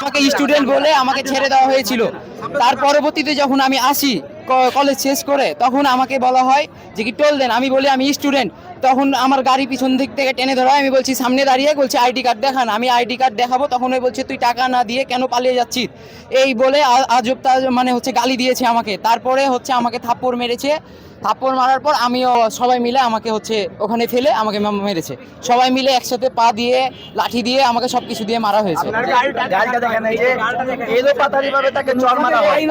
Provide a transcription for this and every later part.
আমাকে স্টুডেন্ট বলে আমাকে ছেড়ে দেওয়া হয়েছিল। তার পরবর্তীতে যখন আমি আসি কলেজ শেষ করে তখন আমাকে বলা হয় যে কি টোল দেন আমি বলি আমি স্টুডেন্ট তখন আমার গাড়ি পিছন দিক থেকে টেনে ধরা আমি বলছি সামনে দাঁড়িয়ে বলছি আইডি কার্ড দেখান। আমি আইডি কার্ড দেখাবো তখন ওই বলছে তুই টাকা না দিয়ে কেন পালিয়ে যাচ্ছিস? এই বলে আজব তাজব মানে হচ্ছে গালি দিয়েছে আমাকে। তারপরে হচ্ছে আমাকে থাপ্পড় মেরেছে। থাপ্পড় মারার পর আমিও সবাই মিলে আমাকে হচ্ছে ওখানে ফেলে আমাকে মেরেছে। সবাই মিলে একসাথে পা দিয়ে লাঠি দিয়ে আমাকে সব কিছু দিয়ে মারা হয়েছে। হয়।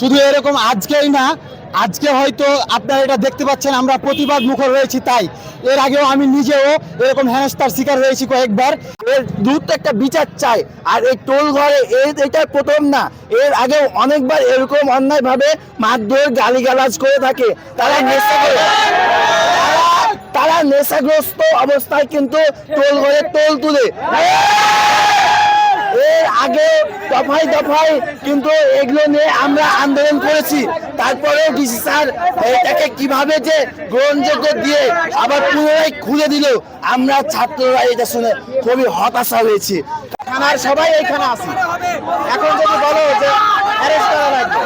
শুধু এরকম আজকেই না আজকে হয়তো আপনারা এটা দেখতে পাচ্ছেন, আমরা প্রতিবাদ মুখর রয়েছি তাই। এর আগেও আমি নিজেও এরকম হেনস্থার শিকার হয়েছি কয়েকবার। এর দ্রুত একটা বিচার চাই আর এই টোল ঘরে এ- এটা প্রথম না, এর আগে অনেকবার এরকম অন্যায় ভাবে মারধর, গালিগালাজ করে থাকে। তারা নেশা করে তারা নেশাগ্রস্ত অবস্থায় কিন্তু টোল ঘরে টোল তুলে। এর আগে দফায় দফায় কিন্তু এগুলো নিয়ে আমরা আন্দোলন করেছি। তারপরেও ডিসি স্যার এটাকে কীভাবে যে গ্রহণযোগ্য দিয়ে আবার পুনরায় খুলে দিল আমরা ছাত্ররা এটা শুনে খুবই হতাশা হয়েছি। থানার সবাই এখানে আছে। এখন যদি বলো যে অ্যারেস্ট করা লাগবে।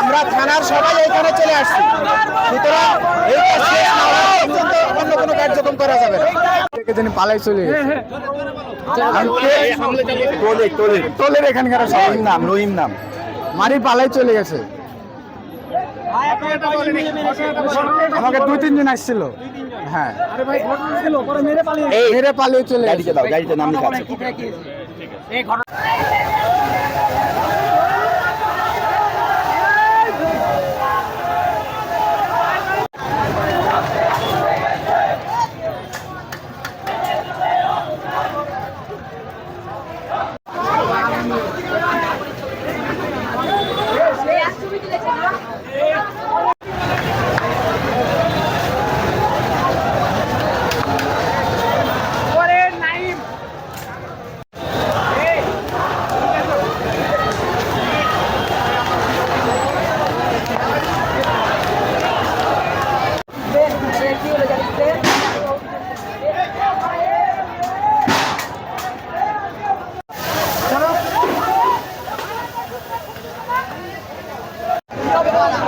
আমরা থানার সবাই এখানে চলে আসছি। সুতরাং এইটা শেষ না হওয়া পর্যন্ত অন্য কোনো কার্যক্রম করা যাবে না। তিনি পালাই চলে টোলের টোলের এখানকার রহিম নাম রহিম নাম। মারি পালাই চলে গেছে। আমাকে দুই তিন দিন আসছিল। হ্যাঁ। এই মেরে পালিয়ে চলে গেছে। গাড়িতে নাম লেখা আছে। Ayan,